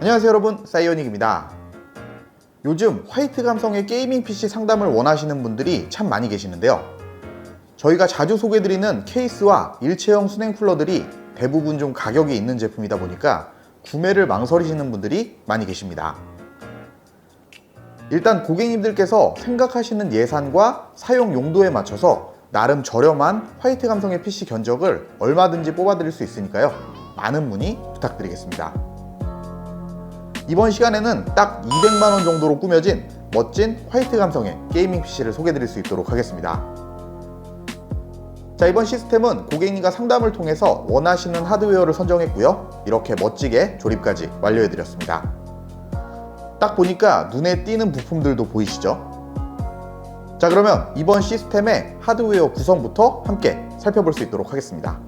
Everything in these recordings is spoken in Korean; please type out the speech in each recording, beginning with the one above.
안녕하세요 여러분. 사이오닉입니다. 요즘 화이트 감성의 게이밍 PC 상담을 원하시는 분들이 참 많이 계시는데요. 저희가 자주 소개드리는 케이스와 일체형 수냉 쿨러들이 대부분 좀 가격이 있는 제품이다 보니까 구매를 망설이시는 분들이 많이 계십니다. 일단 고객님들께서 생각하시는 예산과 사용 용도에 맞춰서 나름 저렴한 화이트 감성의 PC 견적을 얼마든지 뽑아드릴 수 있으니까요. 많은 문의 부탁드리겠습니다 이번 시간에는 딱 200만원 정도로 꾸며진 멋진 화이트 감성의 게이밍 PC를 소개드릴 수 있도록 하겠습니다. 자 이번 시스템은 고객님과 상담을 통해서 원하시는 하드웨어를 선정했고요. 이렇게 멋지게 조립까지 완료해드렸습니다. 딱 보니까 눈에 띄는 부품들도 보이시죠? 자 그러면 이번 시스템의 하드웨어 구성부터 함께 살펴볼 수 있도록 하겠습니다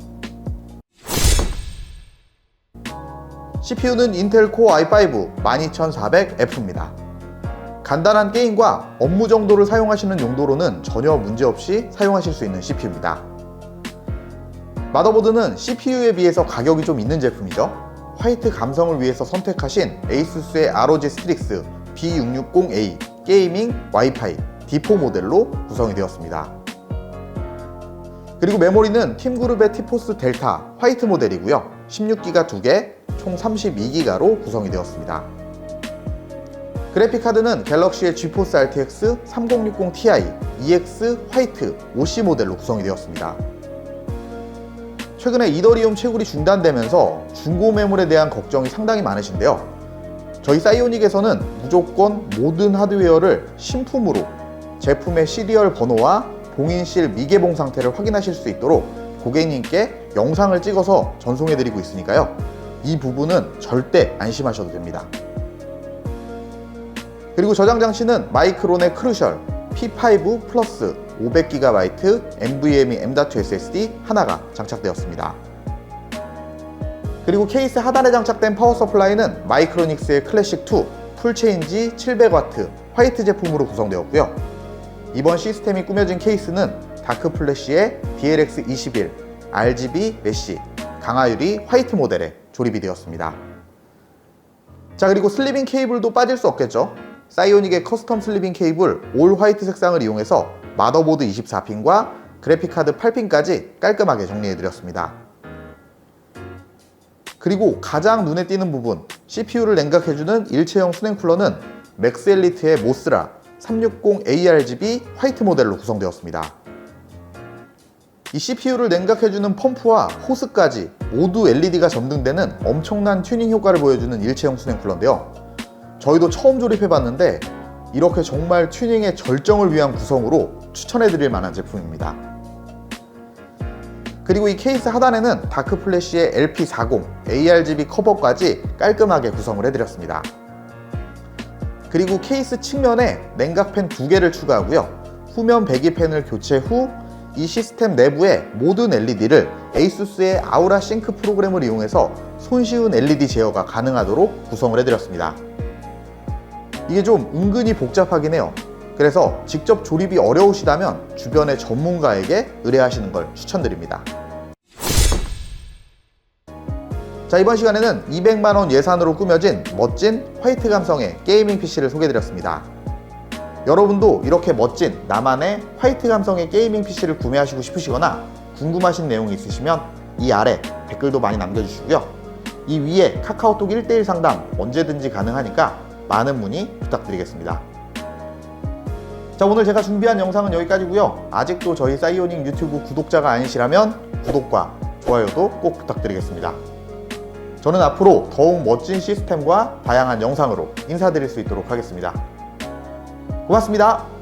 CPU는 인텔 코어 i5 12400F입니다 간단한 게임과 업무 정도를 사용하시는 용도로는 전혀 문제없이 사용하실 수 있는 CPU입니다 마더보드는 CPU에 비해서 가격이 좀 있는 제품이죠 화이트 감성을 위해서 선택하신 ASUS의 ROG 스트릭스 B660A 게이밍 와이파이 D4 모델로 구성이 되었습니다. 그리고 메모리는 팀그룹의 티포스 델타 화이트 모델이고요. 16기가 2개, 총 32기가로 구성이 되었습니다. 그래픽카드는 갤럭시의 GeForce RTX 3060 Ti EX 화이트 OC 모델로 구성이 되었습니다. 최근에 이더리움 채굴이 중단되면서 중고 매물에 대한 걱정이 상당히 많으신데요. 저희 사이오닉에서는 무조건 모든 하드웨어를 신품으로 제품의 시리얼 번호와 봉인실 미개봉 상태를 확인하실 수 있도록 고객님께 영상을 찍어서 전송해드리고 있으니까요. 이 부분은 절대 안심하셔도 됩니다. 그리고 저장 장치는 마이크론의 크루셜 P5 플러스 500GB NVMe M.2 SSD 하나가 장착되었습니다. 그리고 케이스 하단에 장착된 파워 서플라이는 마이크로닉스의 클래식 2 풀체인지 700W 화이트 제품으로 구성되었고요. 이번 시스템이 꾸며진 케이스는 다크 플래시의 DLX 21 RGB 메쉬 강화유리 화이트 모델에 조립이 되었습니다. 자 그리고 슬리빙 케이블도 빠질 수 없겠죠. 사이오닉의 커스텀 슬리빙 케이블 올 화이트 색상을 이용해서 마더보드 24핀과 그래픽카드 8핀까지 깔끔하게 정리해드렸습니다. 그리고 가장 눈에 띄는 부분 CPU를 냉각해주는 일체형 수냉 쿨러는 맥스 엘리트의 모스라 360 ARGB 화이트 모델로 구성되었습니다. 이 CPU를 냉각해주는 펌프와 호스까지 모두 LED가 점등되는 엄청난 튜닝 효과를 보여주는 일체형 수냉 쿨러인데요. 저희도 처음 조립해봤는데 이렇게 정말 튜닝의 절정을 위한 구성으로 추천해드릴 만한 제품입니다. 그리고 이 케이스 하단에는 다크 플래시의 LP40 ARGB 커버까지 깔끔하게 구성을 해드렸습니다. 그리고 케이스 측면에 냉각팬 두 개를 추가하고요. 후면 배기팬을 교체 후 이 시스템 내부의 모든 LED를 ASUS의 아우라 싱크 프로그램을 이용해서 손쉬운 LED 제어가 가능하도록 구성을 해드렸습니다. 이게 좀 은근히 복잡하긴 해요. 그래서 직접 조립이 어려우시다면 주변의 전문가에게 의뢰하시는 걸 추천드립니다. 자, 이번 시간에는 200만원 예산으로 꾸며진 멋진 화이트 감성의 게이밍 PC를 소개해드렸습니다. 여러분도 이렇게 멋진 나만의 화이트 감성의 게이밍 PC를 구매하시고 싶으시거나 궁금하신 내용이 있으시면 이 아래 댓글도 많이 남겨주시고요. 이 위에 카카오톡 1대1 상담 언제든지 가능하니까 많은 문의 부탁드리겠습니다. 자 오늘 제가 준비한 영상은 여기까지고요. 아직도 저희 사이오닉 유튜브 구독자가 아니시라면 구독과 좋아요도 꼭 부탁드리겠습니다. 저는 앞으로 더욱 멋진 시스템과 다양한 영상으로 인사드릴 수 있도록 하겠습니다. 고맙습니다.